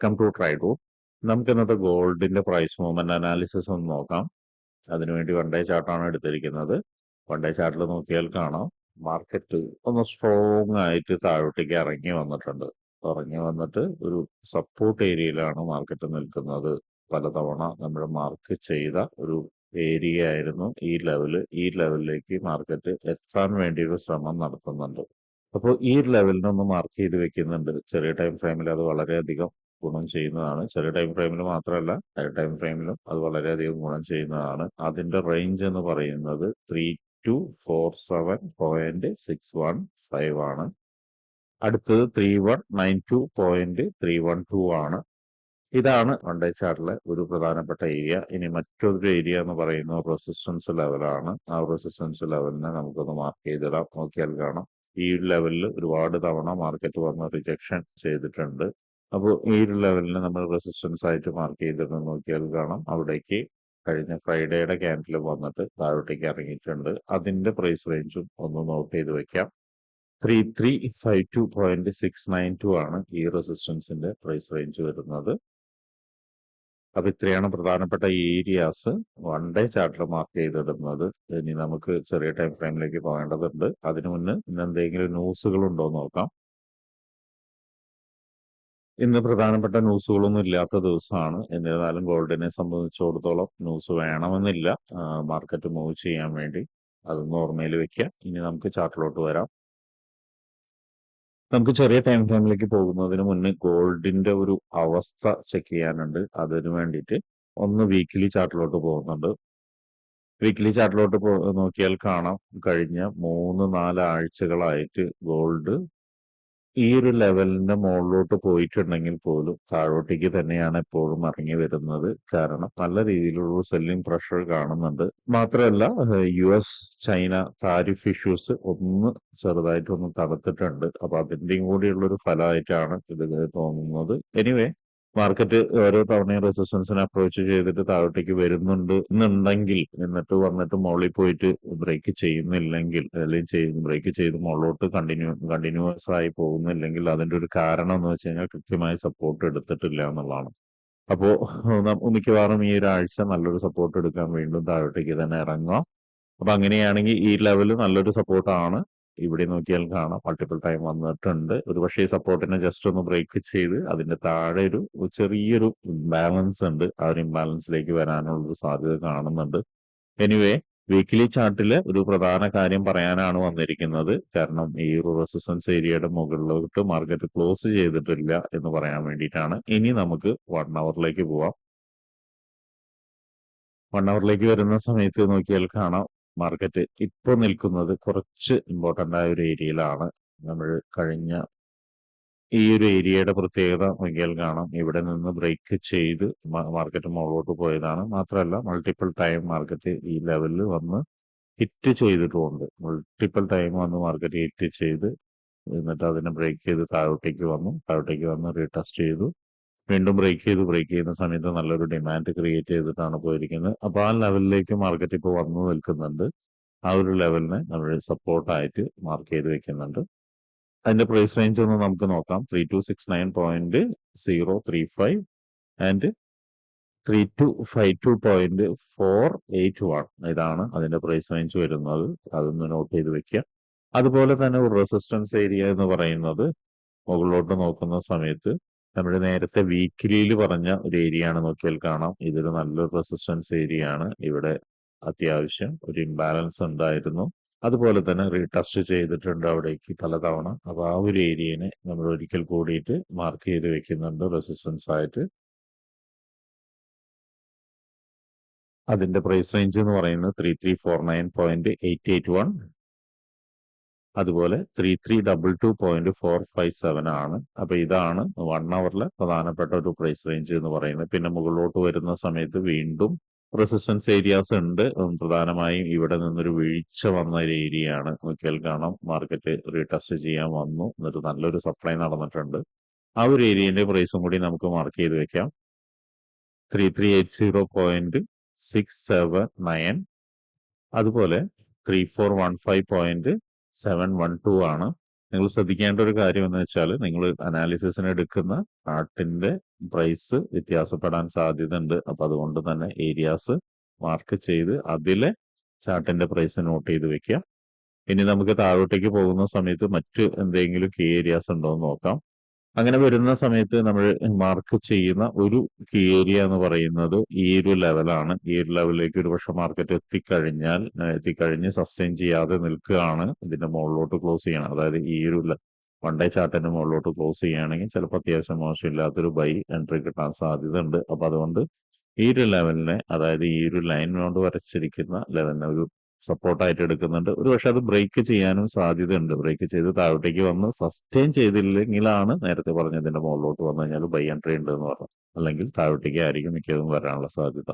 Welcome to ട്രൈഡു നമുക്ക് ഇന്നത്തെ ഗോൾഡിന്റെ പ്രൈസ് മൂവ്മെന്റ് അനാലിസിസ് ഒന്ന് നോക്കാം. അതിനുവേണ്ടി വൺ ഡേ ചാർട്ടാണ് എടുത്തിരിക്കുന്നത്. വൺ ഡേ ചാർട്ടിൽ നോക്കിയാൽ കാണാം. മാർക്കറ്റ് ഒന്ന് സ്ട്രോങ് ആയിട്ട് താഴോട്ടേക്ക് ഇറങ്ങി വന്നിട്ടുണ്ട്. ഇറങ്ങി വന്നിട്ട് ഒരു സപ്പോർട്ട് ഏരിയയിലാണ് മാർക്കറ്റ് നിൽക്കുന്നത്. പലതവണ നമ്മൾ മാർക്ക് ചെയ്ത ഒരു ഏരിയ ആയിരുന്നു ഈ ലെവൽ ഈ ലെവലിലേക്ക് മാർക്കറ്റ് എത്താൻ വേണ്ടി ഒരു ശ്രമം നടത്തുന്നുണ്ട്. അപ്പോൾ ഈ ലെവലിനൊന്ന് മാർക്ക് ചെയ്ത് വെക്കുന്നുണ്ട്. ചെറിയ ടൈം ഫ്രെയിമിൽ അത് വളരെയധികം ഗുണം ചെയ്യുന്നതാണ്. ചെറിയ ടൈം ഫ്രെയിമിൽ മാത്രമല്ല ഹൈ ടൈം ഫ്രെയിമിലും അത് വളരെയധികം ഗുണം ചെയ്യുന്നതാണ്. അതിന്റെ റേഞ്ച് എന്ന് പറയുന്നത് three two four seven point six one five ആണ്. അടുത്തത് three one nine two point three one two ആണ്. ഇതാണ് വൺ ഡേ ചാർട്ടിലെ ഒരു പ്രധാനപ്പെട്ട ഏരിയ ഇനി മറ്റൊരു ഏരിയ എന്ന് പറയുന്നത് റെസിസ്റ്റൻസ് ലെവലാണ് ആ റെസിസ്റ്റൻസ് ലെവലിനെ നമുക്കൊന്ന് മാർക്ക് ചെയ്തിടാം. നോക്കിയാൽ കാണാം. ഈ ലെവലിൽ ഒരുപാട് തവണ മാർക്കറ്റ് വന്ന് റിജക്ഷൻ ചെയ്തിട്ടുണ്ട്. അപ്പോൾ ഈ ഒരു ലെവലിൽ നമ്മൾ റെസിസ്റ്റൻസ് ആയിട്ട് മാർക്ക് ചെയ്തിട്ട് നോക്കിയാൽ കാണാം. അവിടേക്ക് കഴിഞ്ഞ ഫ്രൈഡേയുടെ ക്യാൻഡിൽ വന്നിട്ട് താഴോട്ടേക്ക് ഇറങ്ങിയിട്ടുണ്ട്. അതിന്റെ പ്രൈസ് റേഞ്ചും ഒന്ന് നോട്ട് ചെയ്ത് വെക്കാം. Three three five two point six nine two ആണ് ഈ റെസിസ്റ്റൻസിന്റെ പ്രൈസ് റേഞ്ച് വരുന്നത്. അപ്പൊ ഇത്രയാണ് പ്രധാനപ്പെട്ട ഏരിയാസ് വൺ ഡേ ചാർട്ടിൽ മാർക്ക് ചെയ്തിടുന്നത്. ഇനി നമുക്ക് ചെറിയ ടൈം ഫ്രെയിമിലേക്ക് പോകേണ്ടതുണ്ട്. അതിനു മുന്നേ ഇന്ന് എന്തെങ്കിലും ന്യൂസുകൾ ഉണ്ടോ നോക്കാം. ഇന്ന് പ്രധാനപ്പെട്ട ന്യൂസുകളൊന്നും ഇല്ലാത്ത ദിവസമാണ്. എന്നിരുന്നാലും ഗോൾഡിനെ സംബന്ധിച്ചിടത്തോളം ന്യൂസ് വേണമെന്നില്ല. മാർക്കറ്റ് മൂവ് ചെയ്യാൻ വേണ്ടി. അതൊന്ന് ഓർമ്മയിൽ വെക്കുക. ഇനി നമുക്ക് ചാർട്ടിലോട്ട് വരാം. നമുക്ക് ചെറിയ ടൈം ഫ്രെയിമിലേക്ക് പോകുന്നതിന് മുന്നേ ഗോൾഡിന്റെ ഒരു അവസ്ഥ ചെക്ക് ചെയ്യാനുണ്ട്. അതിന് വേണ്ടിയിട്ട് ഒന്ന് വീക്കിലി ചാർട്ടിലോട്ട് പോകുന്നുണ്ട്. വീക്കിലി ചാർട്ടിലോട്ട് നോക്കിയാൽ കാണാം. കഴിഞ്ഞ മൂന്ന് നാല് ആഴ്ചകളായിട്ട് ഗോൾഡ് ഈ ഒരു ലെവലിന്റെ മുകളിലോട്ട് പോയിട്ടുണ്ടെങ്കിൽ പോലും താഴോട്ടേക്ക് തന്നെയാണ് എപ്പോഴും ഇറങ്ങി വരുന്നത്. കാരണം നല്ല രീതിയിലുള്ള സെല്ലിംഗ് പ്രഷർ കാണുന്നുണ്ട്. മാത്രമല്ല U S China tariff issues ഒന്ന് ചെറുതായിട്ടൊന്ന് തടുത്തിട്ടുണ്ട് അപ്പൊ അതിന്റെയും കൂടിയുള്ള ഒരു ഫലമായിട്ടാണ് ഇത് തോന്നുന്നത്. എനിവേ മാർക്കറ്റ് ഓരോ തവണയും റെസിസ്റ്റൻസിനെ അപ്രോച്ച് ചെയ്തിട്ട് താഴോട്ടേക്ക് വരുന്നുണ്ട് എന്നുണ്ടെങ്കിൽ എന്നിട്ട് വന്നിട്ട് മുകളിൽ പോയിട്ട് ബ്രേക്ക് ചെയ്യുന്നില്ലെങ്കിൽ അല്ലെങ്കിൽ ബ്രേക്ക് ചെയ്ത് മുകളിലോട്ട് കണ്ടിന്യൂ കണ്ടിന്യൂസ് ആയി പോകുന്നില്ലെങ്കിൽ അതിന്റെ ഒരു കാരണം എന്ന് വെച്ച് കഴിഞ്ഞാൽ കൃത്യമായി സപ്പോർട്ട് എടുത്തിട്ടില്ല എന്നുള്ളതാണ്. അപ്പോ മിക്കവാറും ഈ ഒരാഴ്ച നല്ലൊരു സപ്പോർട്ട് എടുക്കാൻ വീണ്ടും താഴോട്ടേക്ക് തന്നെ ഇറങ്ങാം അപ്പൊ അങ്ങനെയാണെങ്കിൽ ഈ ലെവൽ നല്ലൊരു സപ്പോർട്ടാണ് ഇവിടെ നോക്കിയാൽ കാണാം. മൾട്ടിപ്പിൾ ടൈം വന്നിട്ടുണ്ട്. ഒരു പക്ഷേ സപ്പോർട്ടിനെ ജസ്റ്റ് ഒന്ന് ബ്രേക്ക് ചെയ്ത് അതിന്റെ താഴെ ഒരു ചെറിയൊരു ബാലൻസ് ഉണ്ട്. ആ ഒരു ഇംബാലൻസിലേക്ക് വരാനുള്ള ഒരു സാധ്യത കാണുന്നുണ്ട്. എനിവേ വീക്കിലി ചാർട്ടിൽ ഒരു പ്രധാന കാര്യം പറയാനാണ് വന്നിരിക്കുന്നത്. കാരണം ഈ ഒരു റെസിസ്റ്റൻസ് ഏരിയയുടെ മുകളിലോട്ട് മാർക്കറ്റ് ക്ലോസ് ചെയ്തിട്ടില്ല എന്ന് പറയാൻ വേണ്ടിയിട്ടാണ്. ഇനി നമുക്ക് വൺ അവറിലേക്ക് പോവാം. വൺ അവറിലേക്ക് വരുന്ന സമയത്ത് നോക്കിയാൽ കാണാം. മാർക്കറ്റ് ഇപ്പോൾ നിൽക്കുന്നത് കുറച്ച് ഇമ്പോർട്ടന്റ് ആയ ഒരു ഏരിയയിലാണ് നമ്മൾ കഴിഞ്ഞ ഈ ഒരു ഏരിയയുടെ പ്രത്യേകത നോക്കിയാൽ കാണാം. ഇവിടെ നിന്ന് ബ്രേക്ക് ചെയ്ത് മാർക്കറ്റ് മുകളിലോട്ട് പോയതാണ്. മാത്രമല്ല മൾട്ടിപ്പിൾ ടൈം മാർക്കറ്റ് ഈ ലെവലിൽ വന്ന് ഹിറ്റ് ചെയ്തിട്ടുമുണ്ട് മൾട്ടിപ്പിൾ ടൈം വന്ന് മാർക്കറ്റ് ഹിറ്റ് ചെയ്ത് എന്നിട്ട് അതിനെ ബ്രേക്ക് ചെയ്ത് താഴോട്ടേക്ക് വന്നു. താഴോട്ടേക്ക് വന്ന് റീടെസ്റ്റ് ചെയ്തു. വീണ്ടും ബ്രേക്ക് ചെയ്ത് ബ്രേക്ക് ചെയ്യുന്ന സമയത്ത് നല്ലൊരു ഡിമാൻഡ് ക്രിയേറ്റ് ചെയ്തിട്ടാണ് പോയിരിക്കുന്നത്. അപ്പോൾ ആ ലെവലിലേക്ക് മാർക്കറ്റ് ഇപ്പോൾ വന്നു നിൽക്കുന്നുണ്ട്. ആ ഒരു ലെവലിനെ നമ്മൾ സപ്പോർട്ടായിട്ട് മാർക്ക് ചെയ്ത് വെക്കുന്നുണ്ട്. അതിന്റെ പ്രൈസ് റേഞ്ച് ഒന്ന് നമുക്ക് നോക്കാം. Three two six nine point zero three five and three two five two point four eight one ഇതാണ് അതിന്റെ പ്രൈസ് റേഞ്ച് വരുന്നത്. അതൊന്ന് നോട്ട് ചെയ്ത് വെക്കുക. അതുപോലെ തന്നെ ഒരു റെസിസ്റ്റൻസ് ഏരിയ എന്ന് പറയുന്നത് മുകളിലോട്ട് നോക്കുന്ന സമയത്ത് നമ്മൾ നേരത്തെ വീക്കിലിയിൽ പറഞ്ഞ ഒരു ഏരിയ ആണ് നോക്കിയാൽ കാണാം. ഇതൊരു നല്ലൊരു റെസിസ്റ്റൻസ് ഏരിയ ആണ്. ഇവിടെ അത്യാവശ്യം ഒരു ഇംബാലൻസ് ഉണ്ടായിരുന്നു. അതുപോലെ തന്നെ റീടെസ്റ്റ് ചെയ്തിട്ടുണ്ട് അവിടേക്ക് പലതവണ. അപ്പൊ ആ ഒരു ഏരിയനെ നമ്മൾ ഒരിക്കൽ കൂടിയിട്ട് മാർക്ക് ചെയ്ത് വെക്കുന്നുണ്ട് റെസിസ്റ്റൻസ് ആയിട്ട്. അതിന്റെ പ്രൈസ് റേഞ്ച് എന്ന് പറയുന്നത് three three four nine point eight eight one അതുപോലെ three three double two point four five seven ആണ്. അപ്പൊ ഇതാണ് വൺ അവറിലെ പ്രധാനപ്പെട്ട ഒരു പ്രൈസ് റേഞ്ച് എന്ന് പറയുന്നത്. പിന്നെ മുകളിലോട്ട് വരുന്ന സമയത്ത് വീണ്ടും റെസിസ്റ്റൻസ് ഏരിയാസ് ഉണ്ട്. പ്രധാനമായും ഇവിടെ നിന്നൊരു വീഴ്ച വന്ന ഒരു ഏരിയ ആണ്. നോക്കിയാൽ കാണാം. മാർക്കറ്റ് റീടെസ്റ്റ് ചെയ്യാൻ വന്നു. എന്നിട്ട് നല്ലൊരു സപ്ലൈ നടന്നിട്ടുണ്ട്. ആ ഒരു ഏരിയന്റെ പ്രൈസും കൂടി നമുക്ക് മാർക്ക് ചെയ്ത് വെക്കാം. Three three eight zero point six seven nine അതുപോലെ three four one five point seven one two ആണ്. നിങ്ങൾ ശ്രദ്ധിക്കേണ്ട ഒരു കാര്യം എന്ന് വെച്ചാൽ നിങ്ങൾ അനാലിസിസിന് എടുക്കുന്ന ചാർട്ടിന്റെ പ്രൈസ് വ്യത്യാസപ്പെടാൻ സാധ്യതയുണ്ട്. അപ്പൊ അതുകൊണ്ട് തന്നെ ഏരിയാസ് മാർക്ക് ചെയ്ത് അതിലെ ചാർട്ടിന്റെ പ്രൈസ് നോട്ട് ചെയ്ത് വെക്കുക. ഇനി നമുക്ക് താഴോട്ടേക്ക് പോകുന്ന സമയത്ത് മറ്റ് എന്തെങ്കിലും കീ ഏരിയാസ് ഉണ്ടോ എന്ന് നോക്കാം. അങ്ങനെ വരുന്ന സമയത്ത് നമ്മൾ മാർക്ക് ചെയ്യുന്ന ഒരു കീ ഏരിയ എന്ന് പറയുന്നത് ഈ ഒരു ലെവലാണ് ഈ ഒരു ലെവലിലേക്ക് ഒരു പക്ഷെ മാർക്കറ്റ് എത്തിക്കഴിഞ്ഞാൽ എത്തിക്കഴിഞ്ഞ് സസ്റ്റെയിൻ ചെയ്യാതെ നിൽക്കുകയാണ് ഇതിന്റെ മുകളിലോട്ട് ക്ലോസ് ചെയ്യണം. അതായത് ഈ ഒരു വൺ ഡേ ചാർട്ടിന്റെ മുകളിലോട്ട് ക്ലോസ് ചെയ്യുകയാണെങ്കിൽ ചിലപ്പോൾ അത്യാവശ്യം മോശമില്ലാത്തൊരു ബൈ എൻട്രി കിട്ടാൻ സാധ്യത ഉണ്ട് അപ്പൊ അതുകൊണ്ട് ഈ ഒരു ലെവലിനെ അതായത് ഈ ഒരു ലൈൻ കൊണ്ട് വരച്ചിരിക്കുന്ന ലെവലിനെ ഒരു സപ്പോർട്ടായിട്ട് എടുക്കുന്നുണ്ട്. ഒരു പക്ഷെ അത് ബ്രേക്ക് ചെയ്യാനും സാധ്യതയുണ്ട്. ബ്രേക്ക് ചെയ്ത് താഴോട്ടേക്ക് വന്ന് സസ്റ്റെയിൻ ചെയ്തില്ലെങ്കിലാണ് നേരത്തെ പറഞ്ഞതിന്റെ മുകളിലോട്ട് വന്നു കഴിഞ്ഞാൽ ബൈ എൻട്രി ഉണ്ട് എന്ന് പറഞ്ഞു. അല്ലെങ്കിൽ താഴോട്ടേക്ക് ആയിരിക്കും മിക്കതും വരാനുള്ള സാധ്യത.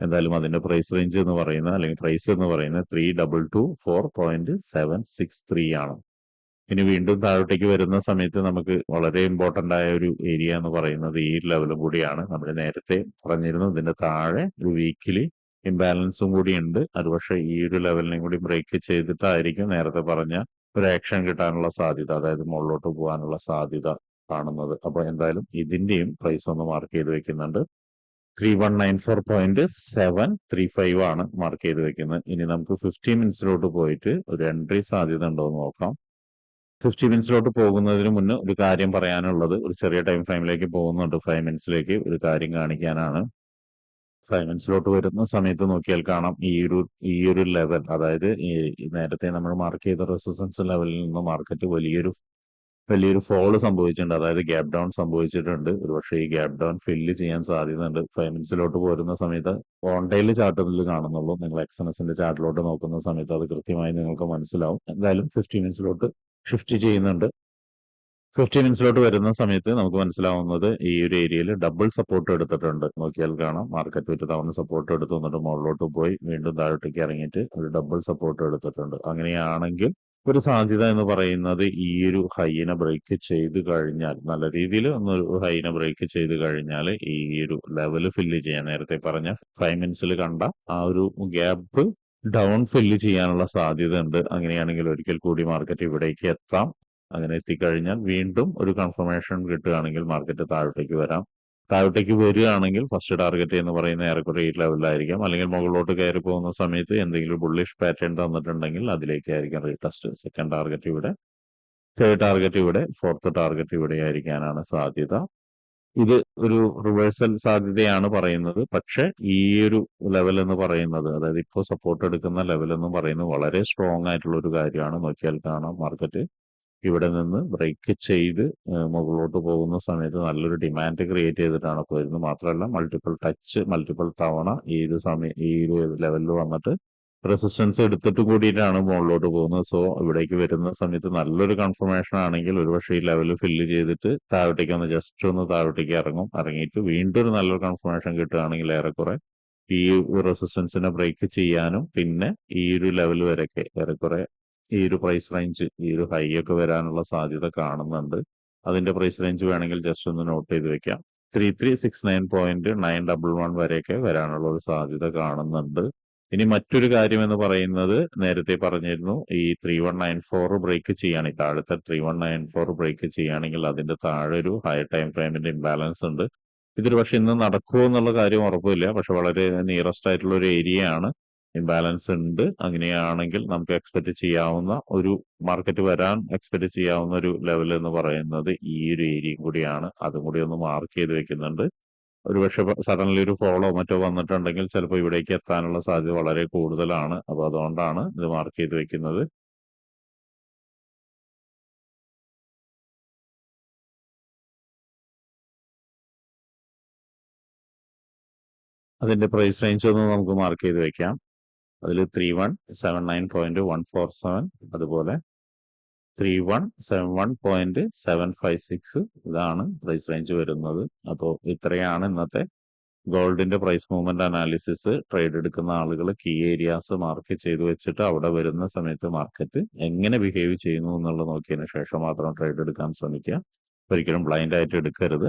എന്തായാലും അതിന്റെ പ്രൈസ് റേഞ്ച് എന്ന് പറയുന്നത് അല്ലെങ്കിൽ പ്രൈസ് എന്ന് പറയുന്നത് three double two four point seven six three ആണ്. ഇനി വീണ്ടും താഴോട്ടേക്ക് വരുന്ന സമയത്ത് നമുക്ക് വളരെ ഇമ്പോർട്ടന്റ് ആയ ഒരു ഏരിയ എന്ന് പറയുന്നത് ഈ ലെവലും കൂടിയാണ്. നമ്മൾ നേരത്തെ പറഞ്ഞിരുന്നു ഇതിന്റെ താഴെ ഒരു വീക്കിലി ഇംബാലൻസും കൂടി ഉണ്ട്. അത് പക്ഷേ ഈ ഒരു ലെവലിനെയും കൂടി ബ്രേക്ക് ചെയ്തിട്ടായിരിക്കും നേരത്തെ പറഞ്ഞ ഒരു ആക്ഷൻ കിട്ടാനുള്ള സാധ്യത അതായത് മുകളിലോട്ട് പോകാനുള്ള സാധ്യത കാണുന്നത്. അപ്പോൾ എന്തായാലും ഇതിന്റെയും പ്രൈസ് ഒന്ന് മാർക്ക് ചെയ്ത് വെക്കുന്നുണ്ട്. Three one nine four point seven three five ആണ് മാർക്ക് ചെയ്ത് വെക്കുന്നത്. ഇനി നമുക്ക് ഫിഫ്റ്റി മിനിറ്റ്സിലോട്ട് പോയിട്ട് ഒരു എൻട്രി സാധ്യത ഉണ്ടോ എന്ന് നോക്കാം. ഫിഫ്റ്റി മിനിറ്റ്സിലോട്ട് പോകുന്നതിന് മുന്നേ ഒരു കാര്യം പറയാനുള്ളത്. ഒരു ചെറിയ ടൈം ഫ്രെയിമിലേക്ക് പോകുന്നുണ്ട്. ഫൈവ് മിനിറ്റ്സിലേക്ക് ഒരു കാര്യം കാണിക്കാനാണ്. മിനിറ്റ്സിലോട്ട് വരുന്ന സമയത്ത് നോക്കിയാൽ കാണാം ഈ ഒരു ഈ ഒരു ലെവൽ അതായത് നേരത്തെ നമ്മൾ മാർക്ക് ചെയ്ത റെസിസ്റ്റൻസ് ലെവലിൽ നിന്ന് മാർക്കറ്റ് വലിയൊരു വലിയൊരു ഫോൾ സംഭവിച്ചിട്ടുണ്ട്. അതായത് ഗ്യാപ് ഡൗൺ സംഭവിച്ചിട്ടുണ്ട്. ഒരുപക്ഷെ ഈ ഗ്യാപ് ഡൗൺ ഫില്ല് ചെയ്യാൻ സാധ്യതയുണ്ട്. ഫൈവ് മിനിറ്റ്സിലോട്ട് പോരുന്ന സമയത്ത് ഓൺടൈൽ ചാർട്ടിൽ കാണുന്നുള്ളൂ. നിങ്ങൾ എക്സനസിന്റെ ചാർട്ടിലോട്ട് നോക്കുന്ന സമയത്ത് അത് കൃത്യമായി നിങ്ങൾക്ക് മനസ്സിലാവും. എന്തായാലും ഫിഫ്റ്റി മിനിറ്റ്സിലോട്ട് ഷിഫ്റ്റ് ചെയ്യുന്നുണ്ട്. ഫിഫ്റ്റി മിനിറ്റ്സിലോട്ട് വരുന്ന സമയത്ത് നമുക്ക് മനസ്സിലാവുന്നത് ഈ ഒരു ഏരിയയിൽ ഡബിൾ സപ്പോർട്ട് എടുത്തിട്ടുണ്ട്. നോക്കിയാൽ കാണാം. മാർക്കറ്റ് ഒരു തവണ സപ്പോർട്ട് എടുത്തു എന്നിട്ട് മുകളിലോട്ട് പോയി വീണ്ടും താഴോട്ടേക്ക് ഇറങ്ങിയിട്ട് ഒരു ഡബിൾ സപ്പോർട്ട് എടുത്തിട്ടുണ്ട്. അങ്ങനെയാണെങ്കിൽ ഒരു സാധ്യത എന്ന് പറയുന്നത് ഈ ഒരു ഹൈനെ ബ്രേക്ക് ചെയ്ത് കഴിഞ്ഞാൽ നല്ല രീതിയിൽ ഒന്ന് ഹൈനെ ബ്രേക്ക് ചെയ്ത് കഴിഞ്ഞാൽ ഈ ഒരു ലെവൽ ഫില്ല് ചെയ്യാൻ നേരത്തെ പറഞ്ഞ ഫൈവ് മിനിറ്റ്സിൽ കണ്ട ആ ഒരു ഗ്യാപ്പ് ഡൗൺ ഫില്ല് ചെയ്യാനുള്ള സാധ്യത ഉണ്ട്. അങ്ങനെയാണെങ്കിൽ ഒരിക്കൽ കൂടി മാർക്കറ്റ് ഇവിടേക്ക് എത്താം. അങ്ങനെ എത്തിക്കഴിഞ്ഞാൽ വീണ്ടും ഒരു കൺഫർമേഷൻ കിട്ടുകയാണെങ്കിൽ മാർക്കറ്റ് താഴോട്ടേക്ക് വരാം. താഴോട്ടേക്ക് വരികയാണെങ്കിൽ ഫസ്റ്റ് ടാർഗറ്റ് എന്ന് പറയുന്ന ഏറെക്കുറെ ഈ ലെവലിലായിരിക്കാം അല്ലെങ്കിൽ മുകളിലോട്ട് കയറി പോകുന്ന സമയത്ത് എന്തെങ്കിലും ബുള്ളിഷ് പാറ്റേൺ തന്നിട്ടുണ്ടെങ്കിൽ അതിലേക്കായിരിക്കും റീടെസ്റ്റ് സെക്കൻഡ് ടാർഗറ്റ് ഇവിടെ. തേർഡ് ടാർഗറ്റ് ഇവിടെ. ഫോർത്ത് ടാർഗറ്റ് ഇവിടെ ആയിരിക്കാനാണ് സാധ്യത. ഇത് ഒരു റിവേഴ്സൽ സാധ്യതയാണ് പറയുന്നത്. പക്ഷെ ഈ ഒരു ലെവൽ എന്ന് പറയുന്നത് അതായത് ഇപ്പോൾ സപ്പോർട്ട് എടുക്കുന്ന ലെവൽ എന്ന് പറയുന്നത് വളരെ സ്ട്രോങ് ആയിട്ടുള്ള ഒരു കാര്യമാണ്. നോക്കിയാൽ കാണാം മാർക്കറ്റ് ഇവിടെ നിന്ന് ബ്രേക്ക് ചെയ്ത് മുകളിലോട്ട് പോകുന്ന സമയത്ത് നല്ലൊരു ഡിമാൻഡ് ക്രിയേറ്റ് ചെയ്തിട്ടാണ് പോയിരുന്നത് മാത്രമല്ല മൾട്ടിപ്പിൾ ടച്ച് മൾട്ടിപ്പിൾ തവണ ഈ ഒരു സമയം ഈ ഒരു ലെവലിൽ വന്നിട്ട് റെസിസ്റ്റൻസ് എടുത്തിട്ട് കൂടിയിട്ടാണ് മുകളിലോട്ട് പോകുന്നത്. സോ ഇവിടേക്ക് വരുന്ന സമയത്ത് നല്ലൊരു കൺഫർമേഷൻ ആണെങ്കിൽ ഒരുപക്ഷെ ഈ ലെവൽ ഫില്ല് ചെയ്തിട്ട് താഴോട്ടേക്ക് ഒന്ന് ജസ്റ്റ് ഒന്ന് താഴോട്ടേക്ക് ഇറങ്ങും. ഇറങ്ങിയിട്ട് വീണ്ടും ഒരു നല്ലൊരു കൺഫർമേഷൻ കിട്ടുകയാണെങ്കിൽ ഏറെക്കുറെ ഈ റെസിസ്റ്റൻസിനെ ബ്രേക്ക് ചെയ്യാനും പിന്നെ ഈ ഒരു ലെവൽ വരെയൊക്കെ ഏറെക്കുറെ ഈ ഒരു പ്രൈസ് റേഞ്ച് ഈ ഒരു ഹൈ ഒക്കെ വരാനുള്ള സാധ്യത കാണുന്നുണ്ട്. അതിന്റെ പ്രൈസ് റേഞ്ച് വേണമെങ്കിൽ ജസ്റ്റ് ഒന്ന് നോട്ട് ചെയ്ത് വെക്കാം. Three three six nine point nine double one വരെയൊക്കെ വരാനുള്ള ഒരു സാധ്യത കാണുന്നുണ്ട്. ഇനി മറ്റൊരു കാര്യം എന്ന് പറയുന്നത് നേരത്തെ പറഞ്ഞിരുന്നു ഈ three one nine four break ചെയ്യുകയാണെങ്കിൽ താഴത്തെ three one nine four break ചെയ്യുകയാണെങ്കിൽ അതിന്റെ താഴെ ഒരു ഹയർ ടൈം ഫ്രെയിമിന്റെ ഇംബാലൻസ് ഉണ്ട്. ഇതൊരു പക്ഷെ ഇന്ന് നടക്കുമോ എന്നുള്ള കാര്യം ഉറപ്പില്ല. പക്ഷെ വളരെ നിയറസ്റ്റ് ആയിട്ടുള്ള ഒരു ഏരിയ ആണ്. ഇംബാലൻസ് ഉണ്ട്. അങ്ങനെയാണെങ്കിൽ നമുക്ക് എക്സ്പെക്ട് ചെയ്യാവുന്ന ഒരു മാർക്കറ്റ് വരാൻ എക്സ്പെക്ട് ചെയ്യാവുന്ന ഒരു ലെവൽ എന്ന് പറയുന്നത് ഈ ഒരു ഏരിയയും കൂടിയാണ്. അതും കൂടി ഒന്ന് മാർക്ക് ചെയ്ത് വെക്കുന്നുണ്ട്. ഒരുപക്ഷെ സഡൻലി ഒരു ഫോളോ മറ്റോ വന്നിട്ടുണ്ടെങ്കിൽ ചിലപ്പോൾ ഇവിടേക്ക് എത്താനുള്ള സാധ്യത വളരെ കൂടുതലാണ്. അപ്പൊ അതുകൊണ്ടാണ് ഇത് മാർക്ക് ചെയ്ത് വെക്കുന്നത്. അതിന്റെ പ്രൈസ് റേഞ്ച് ഒന്ന് നമുക്ക് മാർക്ക് ചെയ്ത് വെക്കാം. അതിൽ three one seven nine point one four seven അതുപോലെ three one seven one point seven five six ഇതാണ് പ്രൈസ് റേഞ്ച് വരുന്നത്. അപ്പോൾ ഇത്രയാണ് ഇന്നത്തെ ഗോൾഡിന്റെ പ്രൈസ് മൂവ്മെന്റ് അനാലിസിസ് ട്രേഡ് എടുക്കുന്ന ആളുകൾ കീ ഏരിയാസ് മാർക്ക് ചെയ്തു വെച്ചിട്ട് അവിടെ വരുന്ന സമയത്ത് മാർക്കറ്റ് എങ്ങനെ ബിഹേവ് ചെയ്യുന്നു എന്നുള്ളത് നോക്കിയതിന് ശേഷം മാത്രം ട്രേഡ് എടുക്കാൻ ശ്രമിക്കുക. ഒരിക്കലും ബ്ലൈൻഡ് ആയിട്ട് എടുക്കരുത്.